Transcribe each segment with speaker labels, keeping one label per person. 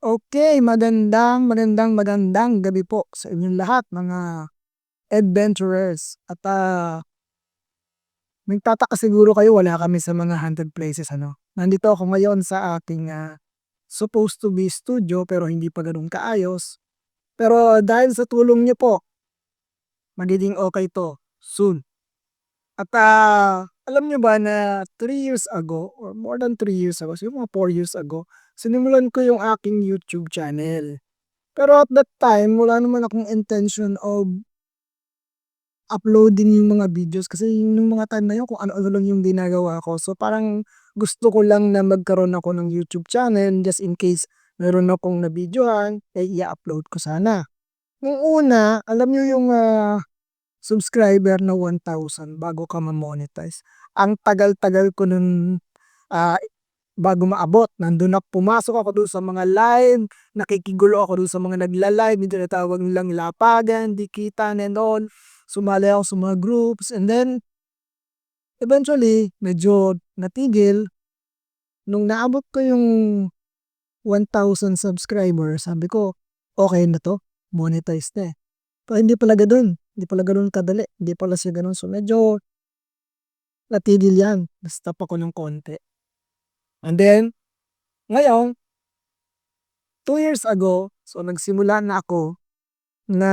Speaker 1: Okay, magandang, magandang, magandang gabi po sa inyong lahat mga adventurers. At ah, nagtataka siguro kayo wala kami sa mga haunted places ano. Nandito ako ngayon sa aking ah, supposed to be studio pero hindi pa ganun kaayos. Pero dahil sa tulong niyo po, magiging okay to soon. At ah, alam niyo ba na 3 years ago or more than 3 years ago, siguro mga 4 years ago, sinimulan ko yung aking YouTube channel. Pero at that time, wala naman akong intention of uploading yung mga videos kasi yung mga time na yun kung ano-ano lang yung ginagawa ko. So parang gusto ko lang na magkaroon ako ng YouTube channel just in case meron akong nabidyohan, eh i-upload ko sana. Nung una, alam niyo yung ah, subscriber na 1,000 bago ka ma-monetize. Ang tagal-tagal ko nun ah, bago maabot. Nandun ako, pumasok ako dun sa mga live, nakikigulo ako dun sa mga nagla-live, yung tinatawag nilang lapagan, dikitan and all. Sumali ako sa mga groups and then eventually medyo natigil. Nung naabot ko yung 1,000 subscribers, sabi ko, okay na to, monetize na eh. Pero hindi pala ganun, hindi pala ganun kadali, hindi pala siya ganun. So medyo natigil yan, na-stop ako ng konti. And then, ngayon, 2 years ago, so nagsimula na ako na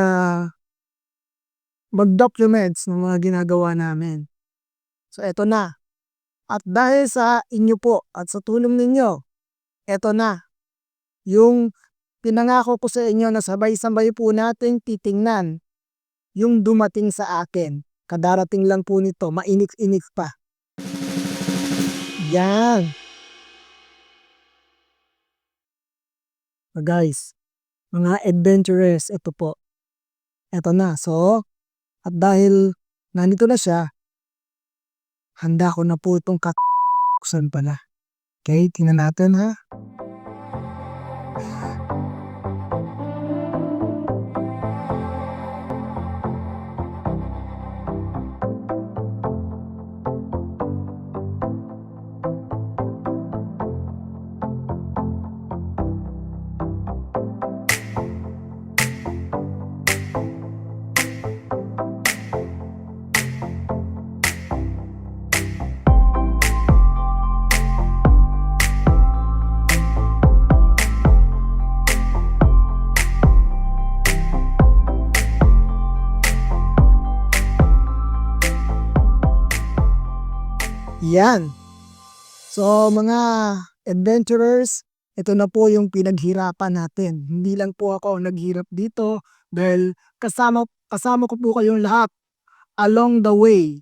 Speaker 1: mag-documents ng mga ginagawa namin. So eto na. At dahil sa inyo po at sa tulong ninyo, eto na. Yung pinangako ko sa inyo na sabay-sabay po nating titingnan yung dumating sa akin. Kadarating lang po nito, mainit-init pa. Yan. Guys, mga adventurers, ito po. Eto na. So, at dahil nandito na siya, handa ko na po itong kakuksan pala. Okay, tingnan natin ha. Yan. So mga adventurers, ito na po yung pinaghirapan natin. Hindi lang po ako naghirap dito dahil kasama, kasama ko po kayong lahat along the way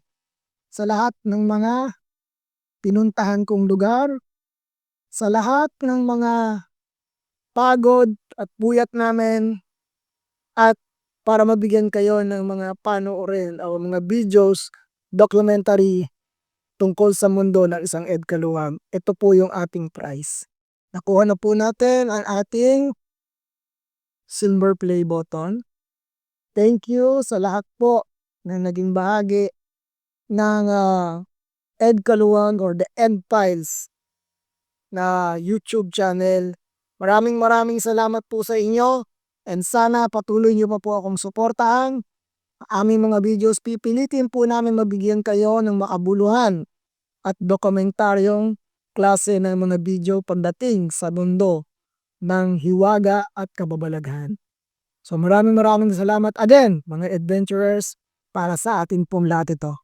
Speaker 1: sa lahat ng mga pinuntahan kong lugar, sa lahat ng mga pagod at puyat namin at para mabigyan kayo ng mga panoorin o mga videos, documentary tungkol sa mundo ng isang Ed Kaluwag. Ito po yung ating prize. Nakuha na po natin ang ating silver play button. Thank you sa lahat po na naging bahagi ng uh, Ed Kaluwag or the Ed Files na YouTube channel. Maraming maraming salamat po sa inyo and sana patuloy niyo pa po akong suportahan aming mga videos, pipilitin po namin mabigyan kayo ng makabuluhan at dokumentaryong klase ng mga video pagdating sa mundo ng hiwaga at kababalaghan. So maraming maraming salamat again mga adventurers para sa atin pong lahat ito.